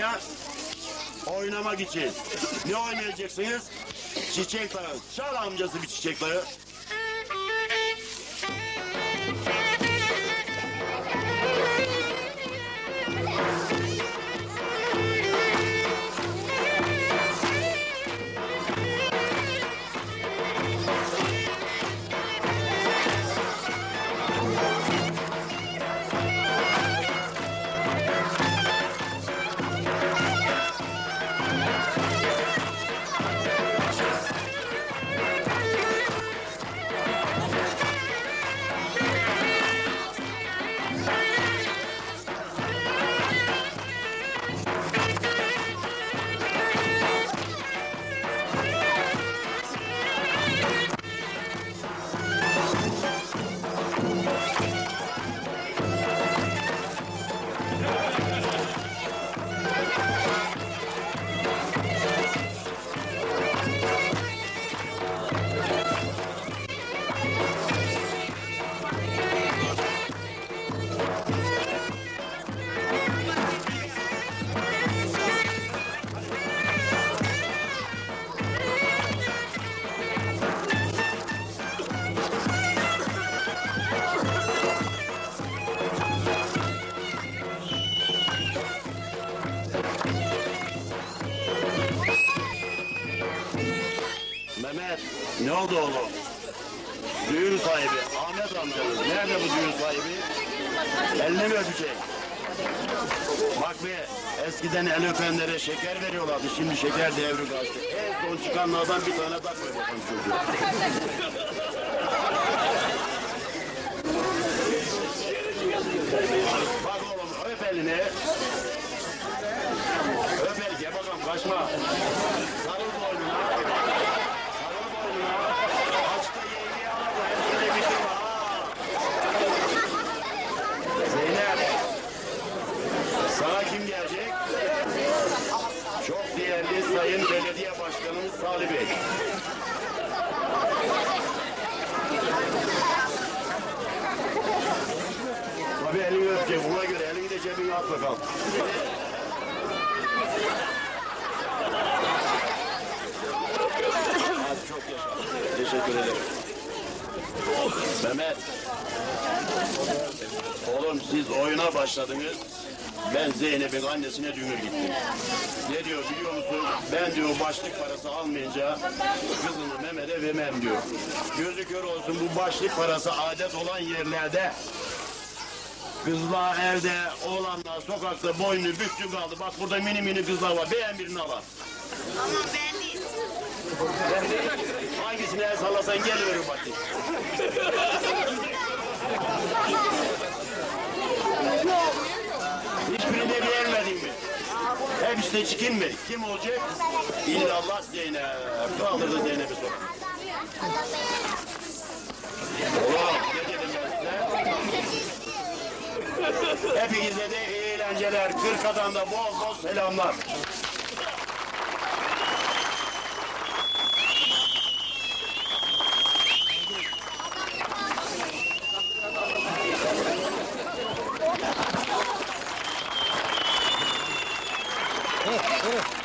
Ya oynamak için. Ne oynayacaksınız? Çiçek dağı. Çal amcası bir çiçek dağı. Mehmet ne oldu oğlum? Düğün sahibi Ahmet amcanız. Nerede bu düğün sahibi? Elini mi öpecek? Bak be eskiden el öpenlere şeker veriyorlardı. Şimdi şeker devri kaçtı. En son çıkanlardan bir tane tak ver bakalım. Bak oğlum öp elini. Öp el gel bakalım kaçma. Değerli Sayın Belediye Başkanımız Salih Bey. Tabii elini öpecek. Buna göre elini de cebine at bakalım. Hadi çok yaşa. Teşekkür ederim. Mehmet. Oğlum siz oyuna başladınız. Ben Zeynep'in annesine düğüne gittim. Ne diyor biliyor musun? Ben diyor başlık parası almayınca kızımı Mehmet'e vermem diyor. Gözü kör olsun bu başlık parası adet olan yerlerde Kızlar evde, oğlanlar sokakta boynu büktü kaldı. Bak burada mini mini kızlar var. Beğen birini al. Ama ben değil. Hangisini el sallasan gel verin Hepsi de çıkın mı? Kim olacak? İllallah Zeynep. Kaldırdı Zeynep'i sonra. Oğlum? Hepinize de iyi eğlenceler. Kırkadan da bol bol selamlar. Yeah.